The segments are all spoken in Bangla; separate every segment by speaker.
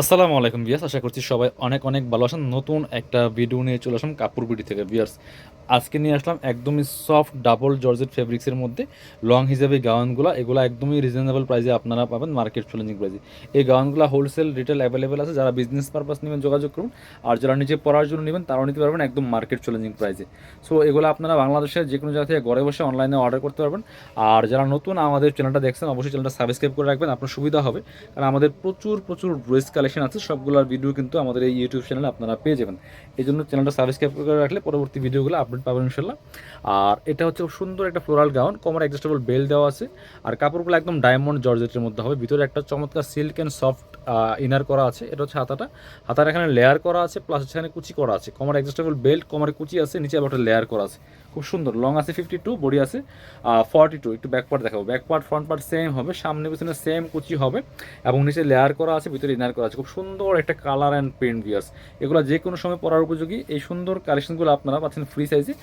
Speaker 1: আসসালামু আলাইকুম বিয়াস আশা করছি সবাই অনেক অনেক ভালো আছেন। নতুন একটা ভিডিও নিয়ে চলে আসলাম কাপড় বিডি থেকে। বিয়ার্স আজকে নিয়ে আসলাম একদমই সফট ডাবল জর্জেট ফেব্রিক্সের মধ্যে লং হিসেবে গাউনগুলো। এগুলো একদমই রিজনেবল প্রাইসে আপনারা পাবেন মার্কেট চ্যালেঞ্জিং প্রাইসে এই গাউনগুলো হোলসেল রিটেল অ্যাভেলেবেল আছে। যারা বিজনেস পারপাস নেবেন, যোগাযোগ করুন। আর যারা নিজে পড়ার জন্য নেবেন, তারাও নিতে পারবেন একদম মার্কেট চ্যালেঞ্জিং প্রাইসে সো এগুলো আপনারা বাংলাদেশের যে কোনো জায়গা থেকে ঘরে বসে অনলাইনে অর্ডার করতে পারবেন। আর যারা নতুন আমাদের চ্যানেলটা দেখছেন, অবশ্যই চ্যানেলটা সাবস্ক্রাইব করে রাখবেন। আপনার সুবিধা হবে। কারণ আমাদের প্রচুর প্রচুর ড্রেস কালেকশন আছে, সবগুলোর ভিডিও কিন্তু আমাদের এই ইউটিউব চ্যানেলে আপনারা পেয়ে যাবেন। এই জন্য চ্যানেলটা সাবস্ক্রাইব করে রাখলে পরবর্তী ভিডিওগুলো আপডেট পাবেন ইনশাল্লাহ আর এটা হচ্ছে সুন্দর একটা ফ্লোরাল গাউন কমার অ্যাডজাস্টেবল বেল দেওয়া আছে। আর কাপড়গুলো একদম ডায়মন্ড জর্জেটের মধ্যে হবে। ভিতরে একটা চমৎকার সিল্ক অ্যান্ড সফট ইনার করা আছে, এটা হচ্ছে হাতাটা। হাতার এখানে লেয়ার করা আছে প্লাস এখানে কুচি করা আছে। কোমর অ্যাডজাস্টেবল বেল্ট কমারে কুচি আছে, নিচে আবার একটা লেয়ার করা আছে। খুব সুন্দর। লং আছে ফিফটি টু বডি আছে ফর্টি টু একটু ব্যাক পার্ট দেখাবো। Back part front part same হবে, সামনে পিছনে সেম কুচি হবে এবং নিচে লেয়ার করা আছে, ভিতরে ইনার করা আছে। খুব সুন্দর একটা কালার অ্যান্ড প্রিন্ট ভিয়ার্স এগুলো যে কোনো সময় পরার উপযোগী। এই সুন্দর কালেকশনগুলো আপনারা পাচ্ছেন ফ্রি সাইজে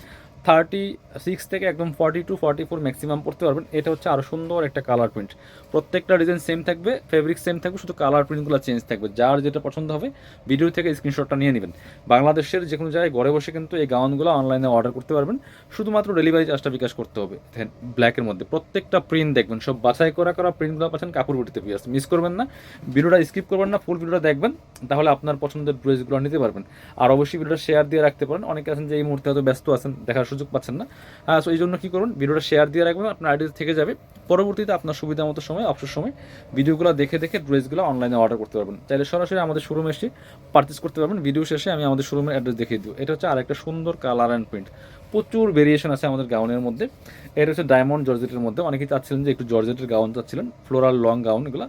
Speaker 1: থার্টি সিক্স থেকে একদম forty two forty four maximum পড়তে পারবেন। এটা হচ্ছে আরও সুন্দর একটা কালার প্রিন্ট প্রত্যেকটা ডিজাইন সেম থাকবে ফেব্রিক সেম থাকবে, শুধু কালার প্রিন্টগুলো চেঞ্জ থাকবে। যার যেটা পছন্দ হবে ভিডিও থেকে স্ক্রিনশটটা নিয়ে নেবেন। বাংলাদেশের যে কোনো জায়গায় ঘরে বসে কিন্তু এই গাউনগুলো অনলাইনে অর্ডার করতে পারবেন। শুধুমাত্র ডেলিভারি চার্জটা বিকাশ করতে হবে। ব্ল্যাকের মধ্যে প্রত্যেকটা প্রিন্ট দেখবেন। সব বাছাই করা করা প্রিন্টগুলো পাচ্ছেন কাপড় বুটিতে পিয়াস মিস করবেন না। ভিডিওটা স্কিপ করবেন না ফুল ভিডিওটা দেখবেন। তাহলে আপনার পছন্দের ড্রেসগুলো নিতে পারবেন। আর অবশ্যই ভিডিওটা শেয়ার দিয়ে রাখতে পারেন। অনেকে আছেন যে এই মুহূর্তে হয়তো ব্যস্ত আছেন, দেখার সুযোগ পাচ্ছেন না। সো এই জন্য কী করুন, ভিডিওটা শেয়ার দিয়ে রাখবেন, আপনার আইডি থেকে যাবে। পরবর্তীতে আপনার সুবিধা মতো সময়, অবসর সময়, ভিডিওগুলো দেখে দেখে ড্রেসগুলো অনলাইনে অর্ডার করতে পারবেন। চাইলে সরাসরি আমাদের শোরুমে এসে পারচেস করতে পারবেন। ভিডিও শেষে আমি আমাদের শোরুমের অ্যাড্রেস দেখিয়ে দিব। এটা হচ্ছে আরেকটা সুন্দর কালার অ্যান্ড প্রিন্ট প্রচুর ভেরিয়েশন আছে আমাদের গাউনের মধ্যে। এটা হচ্ছে ডায়মন্ড জর্জেটের মধ্যে। অনেকেই চাচ্ছিলেন যে একটু জর্জেটের গাউন চাচ্ছিলেন ফ্লোরাল লং গাউন এগুলো।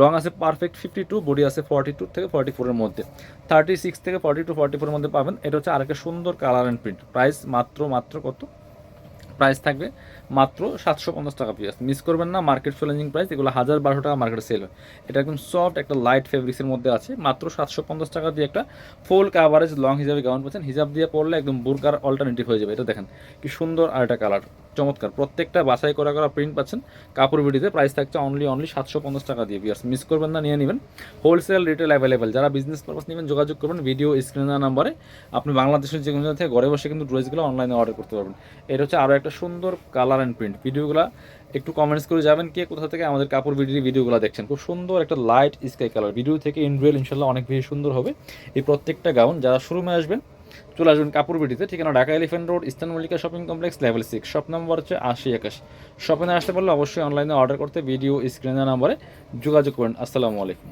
Speaker 1: লং আছে পারফেক্ট ফিফটি টু বডি আছে ফর্টি টু থেকে ফর্টি ফোরের মধ্যে। থার্টি সিক্স থেকে ফর্টি টু ফর্টি ফোরের মধ্যে পাবেন। এটা হচ্ছে আরেকটা সুন্দর কালার অ্যান্ড প্রিন্ট প্রাইস মাত্র মাত্র কত? প্রাইস থাকবে মাত্র সাতশো পঞ্চাশ টাকা পিস মিস করবেন না মার্কেট চ্যালেঞ্জিং প্রাইস এগুলো হাজার বারোশো টাকা মার্কেটে সেল হয়। এটা একদম সফট একটা লাইট ফেব্রিক্সের মধ্যে আছে। মাত্র সাতশো পঞ্চাশ টাকা দিয়ে একটা ফুল কাভারেজ লং হিসাবে গাউন পাচ্ছেন হিসাব দিয়ে পড়লে একদম বুরকার অল্টারনেটিভ হয়ে যাবে। এটা দেখেন, কি সুন্দর আর একটা কালার চমৎকার। প্রত্যেকটা বাছাই করা করা প্রিন্ট পাচ্ছেন। কাপড় বিডিতে প্রাইস থাকছে অনলি অনলি সাতশো পঞ্চাশ টাকা দিয়ে বিয়ার্স মিস করবেন না, নিয়ে নেবেন। হোলসেল রিটেল অ্যাভেলেবেল যারা বিজনেস পারপাস নেবেন, যোগাযোগ করবেন ভিডিও স্ক্রিনার নাম্বারে আপনি বাংলাদেশের যে কোনো জায়গা থেকে ঘরে বসে কিন্তু ড্রেসগুলো অনলাইনে অর্ডার করতে পারবেন। এটা হচ্ছে আরও একটা সুন্দর কালার অ্যান্ড প্রিন্ট ভিডিওগুলো একটু কমেন্টস করে যাবেন কে কোথা থেকে আমাদের কাপড় ভিডিও ভিডিওগুলো দেখছেন। খুব সুন্দর একটা লাইট স্কাই কালার ভিডিও থেকে ইনরিয়েল ইনশাল্লাহ অনেক বেশি সুন্দর হবে। এই প্রত্যেকটা গাউন যারা শোরুমে আসবেন, চলে আসবেন কাপড় বিটিতে ঠিকানা Dhaka Elephant Road Eastern Mallika shopping complex level six shop নম্বর হচ্ছে আশি একাশি। শপিংয়ে আসতে পারলে অবশ্যই অনলাইনে অর্ডার করতে ভিডিও স্ক্রিনের নাম্বারে যোগাযোগ করেন। আসসালামু আলাইকুম।